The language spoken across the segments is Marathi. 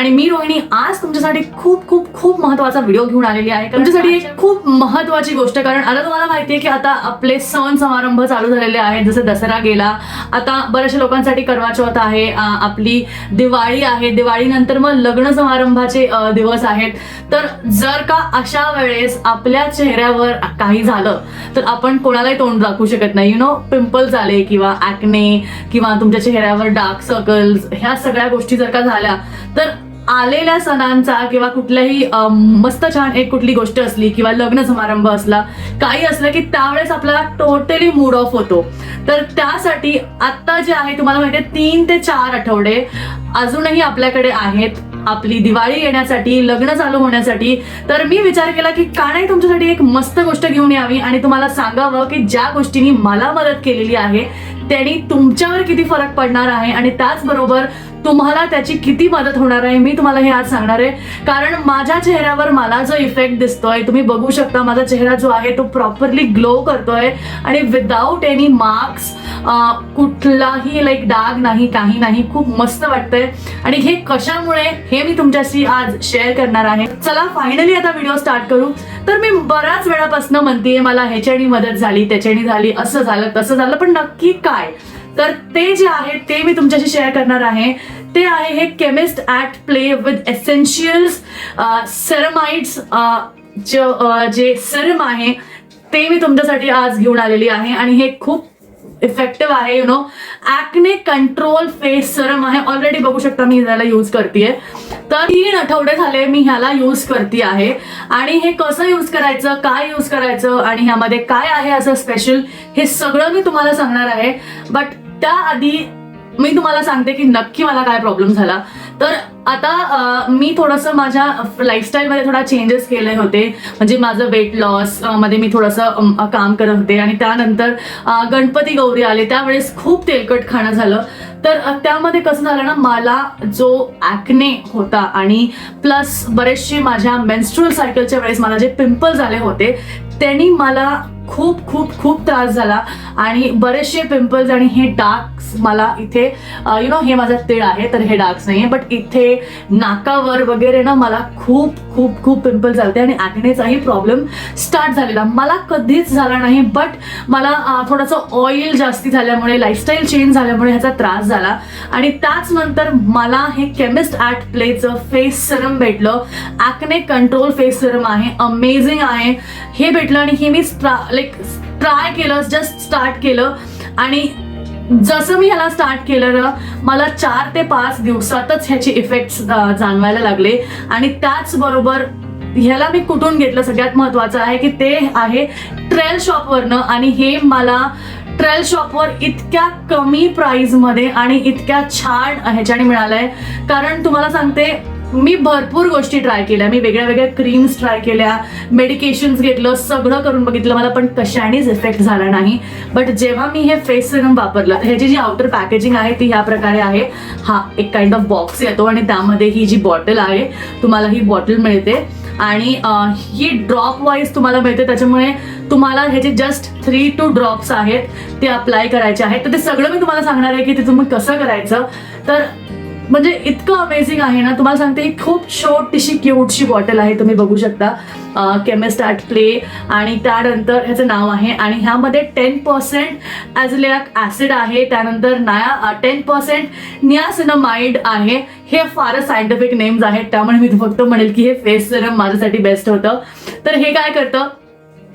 आणि मी रोहिणी आज तुमच्यासाठी खूप खूप खूप महत्त्वाचा व्हिडिओ घेऊन आलेली आहे. तुमच्यासाठी एक खूप महत्वाची गोष्ट कारण आता तुम्हाला माहिती आहे की आता आपले सण समारंभ चालू झालेले आहेत. जसं दसरा गेला आता बऱ्याचशा लोकांसाठी करवा चौथ आहे आपली दिवाळी आहे. दिवाळीनंतर मग लग्न समारंभाचे दिवस आहेत. तर जर का अशा वेळेस आपल्या चेहऱ्यावर काही झालं तर आपण कोणालाही तोंड दाखवू शकत नाही. यु नो पिंपल्स आले किंवा ऍक्ने किंवा तुमच्या चेहऱ्यावर डार्क सर्कल्स ह्या सगळ्या गोष्टी जर का झाल्या तर आलेल्या सणांचा किंवा कुठल्याही मस्त छान एक कुठली गोष्ट असली किंवा लग्न समारंभ असला काही असलं की त्यावेळेस आपल्याला टोटली मूड ऑफ होतो. तर त्यासाठी आत्ता जे आहे तुम्हाला माहिती आहे तीन ते चार आठवडे अजूनही आपल्याकडे आहेत. आपली दिवाळी येण्यासाठी लग्न चालू होण्यासाठी. तर मी विचार केला की का नाही तुमच्यासाठी एक मस्त गोष्ट घेऊन यावी आणि तुम्हाला सांगावं की ज्या गोष्टींनी मला मदत केलेली आहे त्यांनी तुमच्यावर किती फरक पडणार आहे आणि त्याचबरोबर तुम्हाला त्याची किती मदत होणार आहे मी तुम्हाला हे आज सांगणार आहे. कारण माझ्या चेहऱ्यावर मला जो इफेक्ट दिसतोय तुम्ही बघू शकता माझा चेहरा जो आहे तो प्रॉपरली ग्लो करतोय. आणि विदाऊट एनी मार्क्स कुठलाही लाईक डाग नाही काही नाही खूप मस्त वाटतंय. आणि हे कशामुळे हे मी तुमच्याशी आज शेअर करणार आहे. चला फायनली आता व्हिडिओ स्टार्ट करू. तर मी बऱ्याच वेळापासून म्हणतेय मला ह्याच्यानी मदत झाली त्याच्यानी झाली असं झालं तसं झालं पण नक्की काय? तर ते जे आहे ते मी तुमच्याशी शेअर करणार आहे. ते आहे हे chemist at play with essentials ceramides जे सेरम आहे ते मी तुमच्यासाठी आज घेऊन आलेली आहे. आणि हे खूप इफेक्टिव्ह आहे you know acne control face serum आहे. ऑलरेडी बघू शकता मी ह्याला यूज करते तर तीन आठवडे झाले मी ह्याला यूज करते आहे. आणि हे कसं यूज करायचं काय यूज करायचं आणि ह्यामध्ये काय आहे असं स्पेशल हे सगळं मी तुम्हाला सांगणार आहे. बट त्याआधी मी तुम्हाला सांगते की नक्की मला काय प्रॉब्लेम झाला. तर आता मी थोडंसं माझ्या लाईफस्टाईलमध्ये थोडा चेंजेस केले होते. म्हणजे माझं वेट लॉसमध्ये मी थोडंसं काम करत होते. आणि त्यानंतर गणपती गौरी आले. त्यावेळेस खूप तेलकट खाणं झालं. तर त्यामध्ये कसं झालं ना मला जो ॲक्ने होता आणि प्लस बरेचसे माझ्या मेन्स्ट्रुअल सायकलच्या वेळेस मला जे पिंपल्स आले होते त्यांनी मला खूप खूप खूप त्रास झाला. आणि बरेचसे पिंपल्स आणि हे डार्क्स मला इथे यु नो हे माझा तिळ आहे तर हे डार्क्स नाही आहे बट इथे नाकावर वगैरे ना मला खूप खूप खूप पिंपल्स झाले आणि ॲक्नेचाही प्रॉब्लेम स्टार्ट झालेला. मला कधीच झाला नाही बट मला थोडंसं ऑइल जास्ती झाल्यामुळे लाईफस्टाईल चेंज झाल्यामुळे ह्याचा त्रास झाला. आणि त्याच नंतर मला हे केमिस्ट ॲट प्लेचं फेस सिरम भेटलं. ॲक्ने कंट्रोल फेस सिरम आहे अमेझिंग आहे. हे भेटलं आणि हे मी लाईक ट्राय केलं जस्ट स्टार्ट केलं. आणि जसं मी ह्याला स्टार्ट केलं ना मला चार ते पाच दिवसातच ह्याचे इफेक्ट्स जाणवायला लागले. आणि त्याचबरोबर ह्याला मी कुठून घेतलं सगळ्यात महत्वाचं आहे की ते आहे ट्रेल शॉपवरनं आणि हे मला ट्रेल शॉपवर इतक्या कमी प्राईजमध्ये आणि इतक्या छान ह्याच्याने मिळालंय. कारण तुम्हाला सांगते मी भरपूर गोष्टी ट्राय केल्या. मी वेगळ्या वेगळ्या क्रीम्स ट्राय केल्या. मेडिकेशन्स घेतलं. सगळं करून बघितलं. मला पण कशानेच इफेक्ट झाला नाही. बट जेव्हा मी हे फेस सिरम वापरलं ह्याची जी आउटर पॅकेजिंग आहे ती ह्या प्रकारे आहे. हा एक काइंड ऑफ बॉक्स येतो आणि त्यामध्ये ही जी बॉटल आहे तुम्हाला ही बॉटल मिळते. आणि ही ड्रॉप वाईज तुम्हाला मिळते. त्याच्यामुळे तुम्हाला ह्याचे जस्ट थ्री टू ड्रॉप्स आहेत ते अप्लाय करायचे आहेत. तर ते सगळं मी तुम्हाला सांगणार आहे की ते तुम्ही कसं करायचं. तर म्हणजे इतकं अमेझिंग आहे ना. तुम्हाला सांगते ही खूप छोटीशी क्यूटशी बॉटल आहे तुम्ही बघू शकता. केमिस्ट ॲट प्ले आणि त्यानंतर ह्याचं नाव आहे आणि ह्यामध्ये टेन पर्सेंट ॲझलॅक ॲसिड आहे. त्यानंतर नाया टेन पर्सेंट नियासिनमाइड आहे. हे फारच सायंटिफिक नेम्स आहेत. त्यामुळे मी फक्त म्हणेल की हे फेस सिरम माझ्यासाठी बेस्ट होतं. तर हे काय करतं?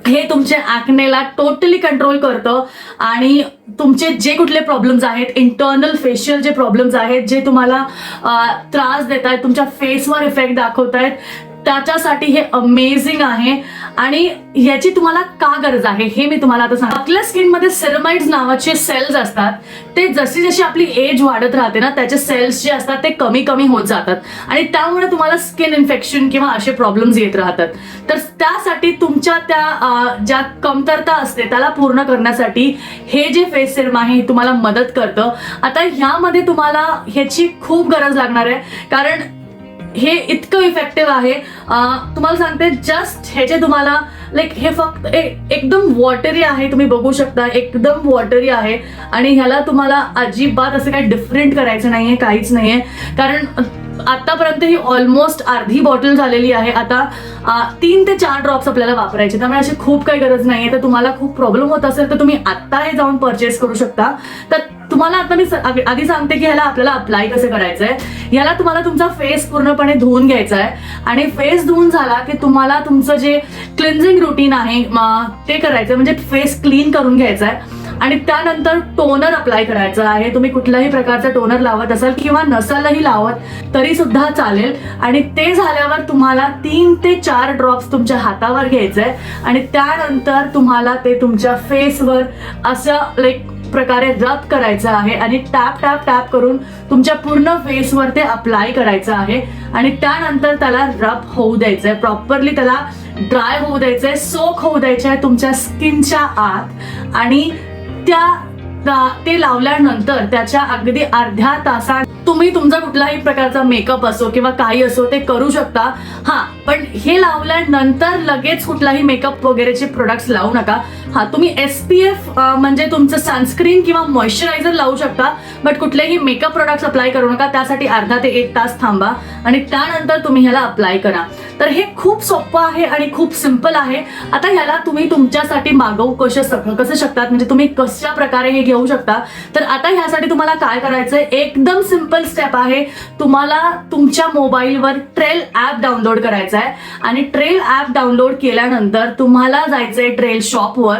हे तुमच्या ॲक्नेला टोटली कंट्रोल करतं आणि तुमचे जे कुठले प्रॉब्लेम्स आहेत इंटरनल फेशियल जे प्रॉब्लेम्स आहेत जे तुम्हाला त्रास देत आहेत तुमच्या फेसवर इफेक्ट दाखवत आहेत त्याच्यासाठी हे अमेझिंग आहे. आणि ह्याची तुम्हाला का गरज आहे हे मी तुम्हाला आता सांग आपल्या स्किनमध्ये सेरमाइड्स नावाचे सेल्स असतात. ते जशी जशी आपली एज वाढत राहते ना त्याचे सेल्स जे असतात ते कमी कमी होत जातात. आणि त्यामुळे तुम्हाला स्किन इन्फेक्शन किंवा असे प्रॉब्लेम्स येत राहतात. तर त्यासाठी तुमच्या त्या ज्या कमतरता असते त्याला पूर्ण करण्यासाठी हे जे फेस सिरम आहे हे तुम्हाला मदत करतं. आता ह्यामध्ये तुम्हाला ह्याची खूप गरज लागणार आहे. कारण हे इतकं इफेक्टिव्ह आहे. तुम्हाला सांगते जस्ट ह्याचे तुम्हाला लाईक हे फक्त एकदम वॉटरी आहे तुम्ही बघू शकता एकदम वॉटरी आहे. आणि ह्याला तुम्हाला अजिबात असं काही डिफरंट करायचं नाही आहे काहीच नाही आहे कारण आतापर्यंत ही ऑलमोस्ट अर्धी बॉटल झालेली आहे. आता तीन ते चार ड्रॉप्स आपल्याला वापरायचे. त्यामुळे अशी खूप काही गरज नाही आहे तर तुम्हाला खूप प्रॉब्लेम होत असेल तर तुम्ही आत्ता हे जाऊन परचेस करू शकता. तर तुम्हाला आता मी आधी सांगते की ह्याला आपल्याला अप्लाय कसं करायचंय. ह्याला तुम्हाला तुमचा फेस पूर्णपणे धुवून घ्यायचा आहे. आणि फेस धुवून झाला की तुम्हाला तुमचं जे क्लिन्झिंग रुटीन आहे ते करायचं म्हणजे फेस क्लीन करून घ्यायचा आहे आणि त्यानंतर टोनर अप्लाय करायचं आहे. तुम्ही कुठल्याही प्रकारचं टोनर लावत असाल किंवा नसालही लावत तरी सुद्धा चालेल. आणि ते झाल्यावर तुम्हाला तीन ते चार ड्रॉप्स तुमच्या हातावर घ्यायचे आणि त्यानंतर तुम्हाला ते तुमच्या फेसवर असं लाईक प्रकारे रब करायचं आहे आणि टॅप टॅप टॅप करून तुमच्या पूर्ण फेसवर ते अप्लाय करायचं आहे. आणि त्यानंतर त्याला रब होऊ द्यायचं आहे प्रॉपरली त्याला ड्राय होऊ द्यायचं आहे सोक होऊ द्यायचं आहे तुमच्या स्किनच्या आत. आणि त्या त्या- ते लावल्यानंतर त्याच्या अगदी अर्ध्या तासात तुम्ही तुमचा कुठलाही प्रकारचा मेकअप असो किंवा काही असो ते करू शकता. हा पण हे लावल्यानंतर लगेच कुठलाही मेकअप वगैरेचे प्रोडक्ट्स लावू नका. हा तुम्ही एस पी एफ म्हणजे तुमचं सनस्क्रीन किंवा मॉइश्चरायझर लावू शकता बट कुठलेही मेकअप प्रोडक्ट्स अप्लाय करू नका त्यासाठी अर्धा ते एक तास थांबा आणि त्यानंतर तुम्ही ह्याला अप्लाय करा. तर हे खूप सोपं आहे आणि खूप सिंपल आहे. आता ह्याला तुम्ही तुमच्यासाठी मागवू कसं कसं शकतात? म्हणजे तुम्ही कशा प्रकारे हे घेऊ शकता? तर आता ह्यासाठी तुम्हाला काय करायचंय? एकदम सिंपल स्टेप आहे. तुम्हाला तुमच्या मोबाईलवर ट्रेल ऍप डाउनलोड करायचं आहे आणि ट्रेल ऍप डाउनलोड केल्यानंतर तुम्हाला जायचंय ट्रेल शॉपवर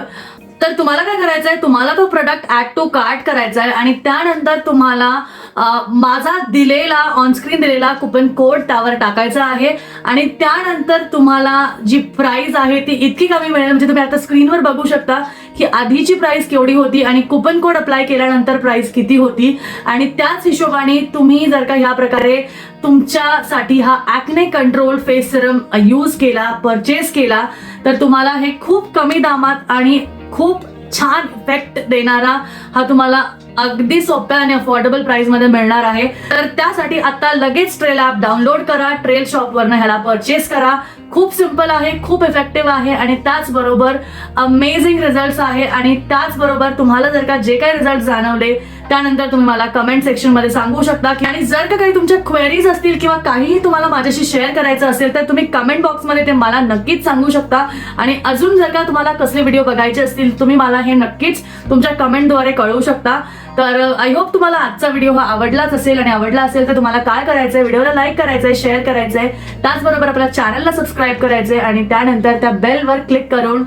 तर तुम्हाला काय करायचं आहे तुम्हाला तो प्रोडक्ट ऍड टू कार्ट करायचा आहे आणि त्यानंतर तुम्हाला माझा दिलेला ऑनस्क्रीन दिलेला कुपन कोड त्यावर टाकायचा आहे. आणि त्यानंतर तुम्हाला जी प्राइस आहे ती इतकी कमी मिळेल. म्हणजे तुम्ही आता स्क्रीनवर बघू शकता की आधीची प्राइस केवढी होती आणि कुपन कोड अप्लाय केल्यानंतर प्राइस किती होती. आणि त्याच हिशोबाने तुम्ही जर का ह्या प्रकारे तुमच्यासाठी हा acne control face serum use केला परचेस केला तर तुम्हाला हे खूप कमी दामात आणि खूप छान इफेक्ट देणारा हा तुम्हाला अगदी सोप्या आणि अफोर्डेबल प्राइसमध्ये मिळणार आहे. तर त्यासाठी आता लगेच ट्रेल ऍप डाउनलोड करा. ट्रेल शॉपवरनं ह्याला परचेस करा. खूप सिंपल आहे खूप इफेक्टिव्ह आहे आणि त्याचबरोबर अमेझिंग रिझल्ट आहे. आणि त्याचबरोबर तुम्हाला जर का जे काही रिझल्ट जाणवले त्यानंतर तुम्ही मला कमेंट सेक्शनमध्ये सांगू शकता. की आणि जर का काही तुमच्या क्वेरीज असतील किंवा काहीही तुम्हाला माझ्याशी शेअर करायचं असेल तर तुम्ही कमेंट बॉक्समध्ये ते मला नक्कीच सांगू शकता. आणि अजून जर का तुम्हाला कसले व्हिडिओ बघायचे असतील तुम्ही मला हे नक्कीच तुमच्या कमेंटद्वारे कळवू शकता. तर आय होप तुम्हाला आजचा व्हिडिओ हा आवडलाच असेल आणि आवडला असेल तर तुम्हाला काय करायचंय? व्हिडिओला लाईक करायचंय शेअर करायचंय. त्याचबरोबर आपल्या चॅनलला सबस्क्राईब करायचंय आणि त्यानंतर त्या बेलवर क्लिक करून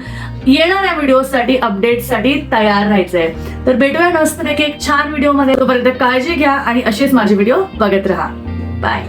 येणाऱ्या व्हिडिओसाठी अपडेटसाठी तयार राहायचंय. तर भेटूया नसतं एक छान व्हिडिओमध्ये तोपर्यंत काळजी घ्या आणि असेच माझे व्हिडिओ बघत राहा. बाय